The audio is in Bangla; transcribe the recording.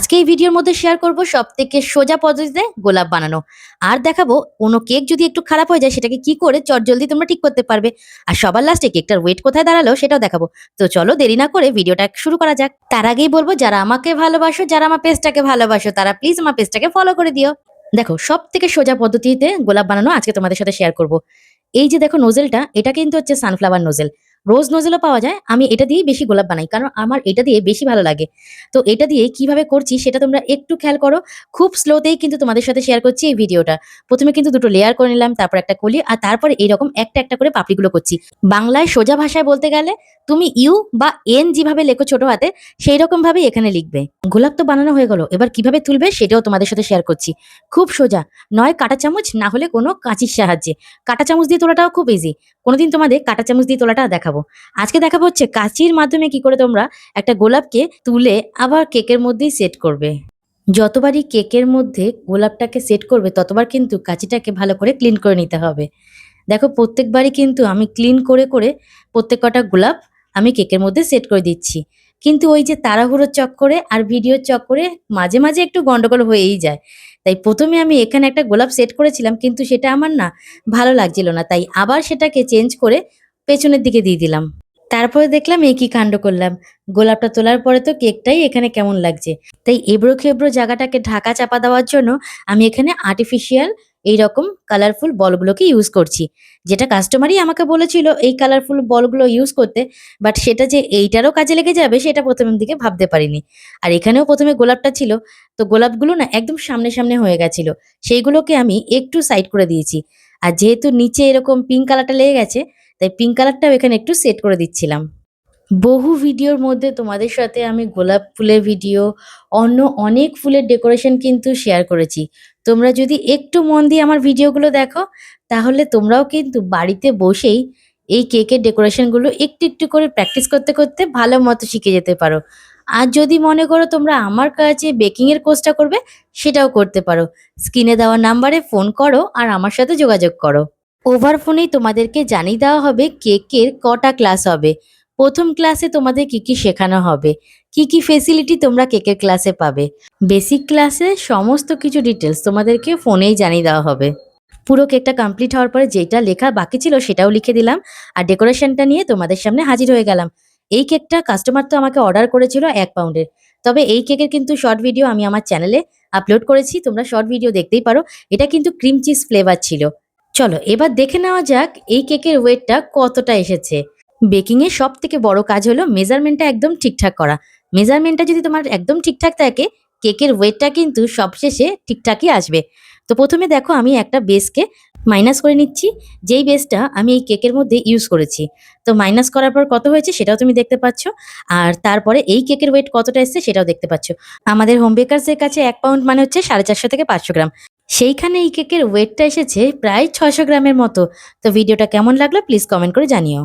আজকে এই ভিডিওর মধ্যে শেয়ার করব সব থেকে সোজা পদ্ধতিতে গোলাপ বানানো। আর দেখাবো কোনো কেক যদি একটু খারাপ হয়ে যায়, সেটাকে কি করে চটজলদি তোমরা ঠিক করতে পারবে। আর সবার লাস্টে কেকটার ওয়েট কোথায় দাঁড়াল সেটাও দেখাবো। তো চলো দেরি না করে ভিডিওটা শুরু করা যাক। তার আগেই বলব, যারা আমাকে ভালোবাসো, যারা আমার পেজটাকে ভালোবাসো, তারা প্লিজ আমার পেজটাকে ফলো করে দিও। দেখো সব থেকে সোজা পদ্ধতিতে গোলাপ বানানো আজকে তোমাদের সাথে শেয়ার করব। এই যে দেখো নোজেলটা এটা কিন্তু হচ্ছে সানফ্লাওয়ার নোজেল রোজ নোজেলও পাওয়া যায়। আমি এটা দিয়েই বেশি গোলাপ বানাই, কারণ আমার এটা দিয়ে বেশি ভালো লাগে। তো এটা দিয়ে কীভাবে করছি সেটা তোমরা একটু খেয়াল করো। খুব স্লোতেই কিন্তু তোমাদের সাথে শেয়ার করছি এই ভিডিওটা প্রথমে কিন্তু দুটো লেয়ার করে নিলাম, তারপর একটা কলি, আর তারপরে এইরকম একটা একটা করে পাপড়িগুলো করছি। বাংলায় সোজা ভাষায় বলতে গেলে, তুমি ইউ বা এন যেভাবে লেখো ছোট হাতে সেই রকম ভাবেই এখানে লিখবে। গোলাপ তো বানানো হয়ে গেল, এবার কীভাবে তুলবে সেটাও তোমাদের সাথে শেয়ার করছি। খুব সোজা, নয় কাঁটা চামচ না হলে কোনো কাঁচির সাহায্যে। কাটা চামচ দিয়ে তোলাটাও খুব ইজি কোনোদিন তোমাদের কাঁটা চামচ দিয়ে তোলাটা দেখাবো। আজকে দেখাবো হচ্ছে কাঁচির মাধ্যমে কি করে তোমরা একটা গোলাপকে তুলে আবার কেকের মধ্যেই সেট করবে। যতবারই কেকের মধ্যে গোলাপটাকে সেট করবে, ততবার কিন্তু কাঁচিটাকে ভালো করে ক্লিন করে নিতে হবে। দেখো, প্রত্যেকবারই কিন্তু আমি ক্লিন করে করে প্রত্যেক কটা গোলাপ আমি কেকের মধ্যে সেট করে দিচ্ছি। কিন্তু ওই যে তাড়াহুড়োর চক্করে আর ভিডিওর চক্করে মাঝে মাঝে একটু গন্ডগোল হয়েই যায়। তাই প্রথমে আমি এখানে একটা গোলাপ সেট করেছিলাম, কিন্তু সেটা আমার না ভালো লাগছিল না। তাই আবার সেটাকে চেঞ্জ করে পেছনের দিকে দিয়ে দিলাম। তারপরে দেখলাম এই কি কাণ্ড করলাম। গোলাপটা তোলার পরে তো কেকটাই এখানে কেমন লাগছে। তাই এবড়ো খেবড়ো জায়গাটাকে ঢাকা চাপা দেওয়ার জন্য আমি এখানে আর্টিফিশিয়াল এইরকম কালারফুল বলগুলোকে ইউজ করছি। যেটা কাস্টমারই আমাকে বলেছিল এই কালারফুল বলগুলো ইউজ করতে বাট সেটা যে এইটারও কাজে লেগে যাবে সেটা প্রথমের দিকে ভাবতে পারিনি। আর এখানেও প্রথমে গোলাপটা ছিল, তো গোলাপগুলো না একদম সামনে সামনে হয়ে গেছিল। সেইগুলোকে আমি একটু সাইড করে দিয়েছি। আর যেহেতু নিচে এরকম পিঙ্ক কালারটা লেগে গেছে তাই পিঙ্ক কালারটাও এখানে একটু সেট করে দিচ্ছিলাম। বহু ভিডিওর মধ্যে তোমাদের সাথে আমি গোলাপ ফুলের ভিডিও অন্য অনেক ফুলের ডেকোরেশন কিন্তু শেয়ার করেছি। তোমরা যদি একটু মন দিয়ে আমার ভিডিওগুলো দেখো, তাহলে তোমরাও কিন্তু বাড়িতে বসেই এই কেকের ডেকোরেশনগুলো একটু একটু করে প্র্যাকটিস করতে করতে ভালো মতো শিখে যেতে পারো। আর যদি মনে করো তোমরা আমার কাছে বেকিংয়ের কোর্সটা করবে, সেটাও করতে পারো। স্ক্রিনে দেওয়া নাম্বারে ফোন করো আর আমার সাথে যোগাযোগ করো। ওভার ফোনেই তোমাদেরকে জানিয়ে দেওয়া হবে কেকের কটা ক্লাস হবে। প্রথম ক্লাসে তোমাদের কি কি শেখানো হবে? কি কি ফেসিলিটি তোমরা কেকের ক্লাসে পাবে? বেসিক ক্লাসে সমস্ত কিছু ডিটেলস তোমাদেরকে ফোনেই জানিয়ে দেওয়া হবে। পুরো কেকটা কমপ্লিট হওয়ার পরে যেটা লেখা বাকি ছিল সেটাও লিখে দিলাম আর ডেকোরেশনটা নিয়ে তোমাদের সামনে হাজির হয়ে গেলাম। এই কেকটা কাস্টমার তো আমাকে অর্ডার করেছিল এক পাউন্ডের তবে এই কেকের কিন্তু শর্ট ভিডিও আমি আমার চ্যানেলে আপলোড করেছি, তোমরা শর্ট ভিডিও দেখতেই পারো। এটা কিন্তু ক্রিম চিজ ফ্লেভার ছিল। চলো, এবার দেখে নেওয়া যাক এই কেকের ওয়েটটা কতটা এসেছে। বেকিংয়ের সব থেকে বড় কাজ হলো মেজারমেন্টটা একদম ঠিকঠাক করা। মেজারমেন্টটা যদি তোমার একদম ঠিকঠাক থাকে, কেকের ওয়েটটা কিন্তু সবশেষে ঠিকঠাকই আসবে। তো প্রথমে দেখো, আমি একটা বেসকে মাইনাস করে নিচ্ছি। যেই বেসটা আমি এই কেকের মধ্যে ইউজ করেছি। তো মাইনাস করার পর কত হয়েছে সেটাও তুমি দেখতে পাচ্ছ। আর তারপরে এই কেকের ওয়েট কতটা এসছে সেটাও দেখতে পাচ্ছ। আমাদের হোম বেকার্সের কাছে এক পাউন্ড মানে হচ্ছে সাড়ে চারশো থেকে পাঁচশো গ্রাম। সেইখানে এই কেকের ওয়েটটা এসেছে প্রায় ছশো গ্রামের মতো। তো ভিডিওটা কেমন লাগল প্লিজ কমেন্ট করে জানিও।